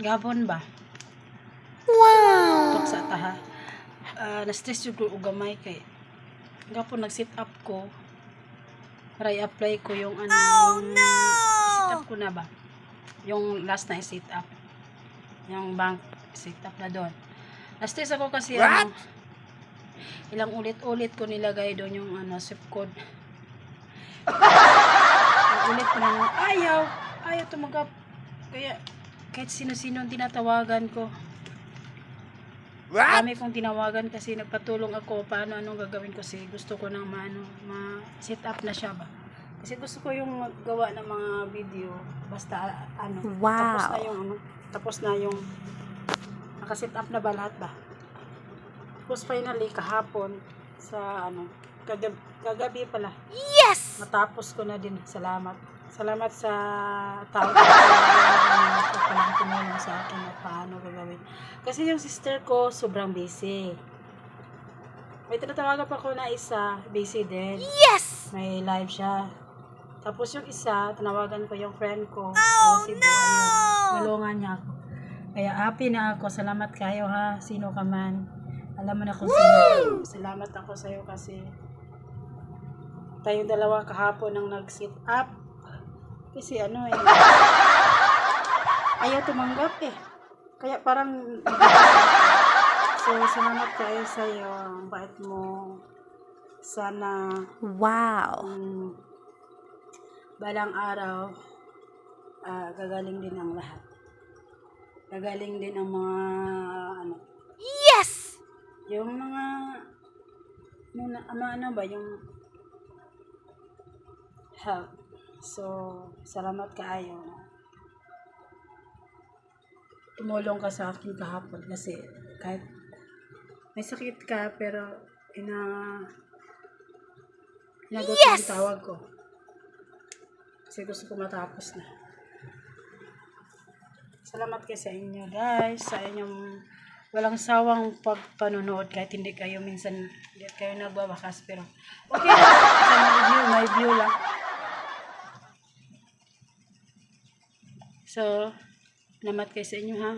Gabon ba? Wow! Tok sa taha. Ah, na-stress yung ko gamay kay gapon nag-sit up ko. Para i-apply ko yung ano yung sit up ko na ba? Yung last na sit up. Yung bank sit up na doon. Na-stress ako kasi ano ilang ulit-ulit ko nilagay doon yung ano zip code. Ulit ko na ayaw! Ayaw tumanggap kaya kahit sino-sino ang tinatawagan ko Kami kong tinawagan kasi nagpatulong ako paano anong gagawin ko kasi gusto ko nang maano ma-set up na siya ba. Kasi gusto ko yung maggawa ng mga video basta ano Wow. tapos na yung ano tapos na yung naka-set up na ba lahat ba. Tapos finally kahapon sa ano kagabi, kagabi pala Yes! matapos ko na din. Salamat. Salamat sa tao na palang tumulong sa akin at paano gagawin. Kasi yung sister ko, sobrang busy. May tinatawagan pa ko na isa, busy din. Yes! May live siya. Tapos yung isa, tinawagan ko yung friend ko. Oh, si no! Ayun, nalungan niya ako. Kaya happy na ako. Salamat kayo ha. Sino ka man. Alam mo na kung sino. Salamat ako sa'yo kasi tayong dalawa kahapon nang nag-sit up. Kasi ano eh. Ayaw tumanggap eh. Kaya parang So, salamat kayo sa'yo. Ang bait mo. Sana Wow! um, balang araw, ah, gagaling din ang lahat. Gagaling din ang mga, ano, Yes! yung mga, ama, ano ba, yung help. So, salamat kaayo. Tumulong ka sa akin kahapon kasi kahit may sakit ka pero ina Inagot Yes! yung tawag ko. Kasi gusto ko matapos na. Salamat kayo sa inyo guys. Sa inyong walang sawang pagpanonood kahit hindi kayo minsan hindi kayo nagbabakas pero okay lang. May view, may view lang. So, salamat kayo sa inyo ha.